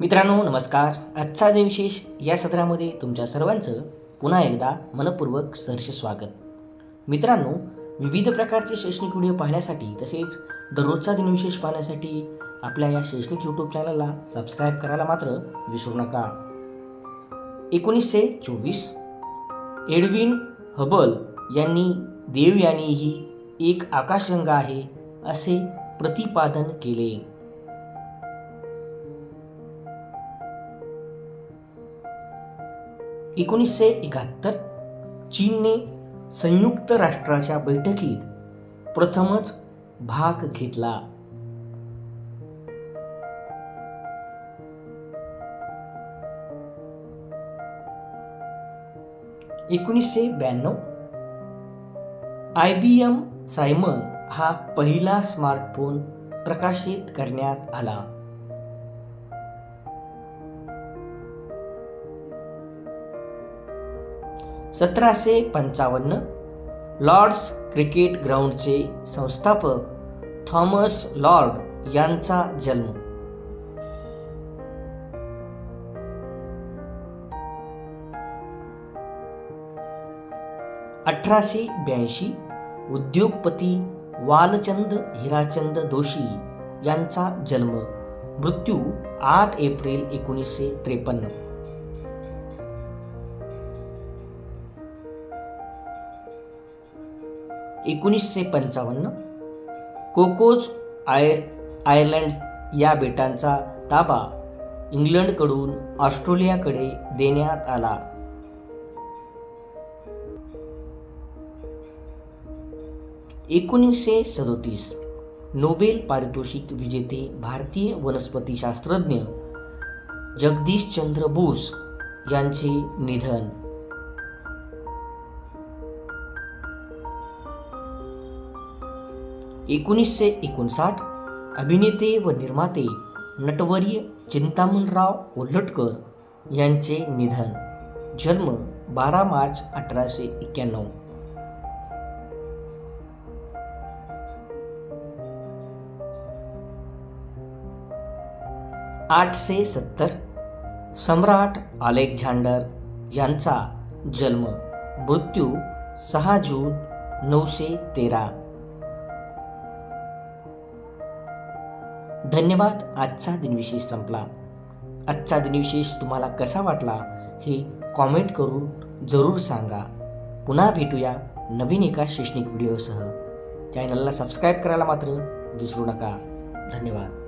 मित्रांनो नमस्कार. आजचा विशेष या सत्रामध्ये तुमच्या सर्वांचं पुन्हा एकदा मनपूर्वक सहर्ष स्वागत. मित्रांनो विविध प्रकारचे शैक्षणिक व्हिडिओ पाहण्यासाठी तसेच दररोजचा दिनविशेष पाहण्यासाठी आपल्या या शैक्षणिक यूट्यूब चॅनलला सबस्क्राईब करायला मात्र विसरू नका. एकोणीसशे चोवीस एडविन हबल यांनी देवयानी ही एक आकाशगंगा आहे असे प्रतिपादन केले. एकोणीसशे एकाहत्तर चीनने संयुक्त राष्ट्राच्या बैठकीत प्रथमच भाग घेतला. एकोणीसशे ब्याण्णव आय बी एम सायमन हा पहिला स्मार्टफोन प्रकाशित करण्यात आला. सतराशे पंचावन्न लॉर्ड्स क्रिकेट ग्राउंडचे संस्थापक थॉमस लॉर्ड यांचा जन्म. अठराशे ब्याऐंशी उद्योगपती वालचंद हिराचंद दोशी यांचा जन्म. मृत्यू आठ एप्रिल एकोणीसशे त्रेपन्न. एकोणीसशे पंचावन्न कोकोज आयर आयर्लंड या बेटांचा ताबा इंग्लंडकडून ऑस्ट्रेलियाकडे देण्यात आला. एकोणीसशे सदोतीस नोबेल पारितोषिक विजेते भारतीय वनस्पतीशास्त्रज्ञ जगदीशचंद्र बोस यांचे निधन. एकोणीसशे एकोणसाठ अभिनेते व निर्माते नटवर्य चिंतामणराव कोल्हटकर यांचे निधन. जन्म बारा मार्च अठराशे एक्क्याण्णव. आठशे सत्तर सम्राट अलेक्झांडर यांचा जन्म. मृत्यू सहा जून नऊशे तेरा. धन्यवाद आजचा दिनविशेष संपला. आजचा दिनविशेष तुम्हाला कसा वाटला हे कॉमेंट करून जरूर सांगा. पुन्हा भेटूया नवीन एका शैक्षणिक व्हिडिओसह चॅनलला सबस्क्राईब करायला मात्र विसरू नका. धन्यवाद.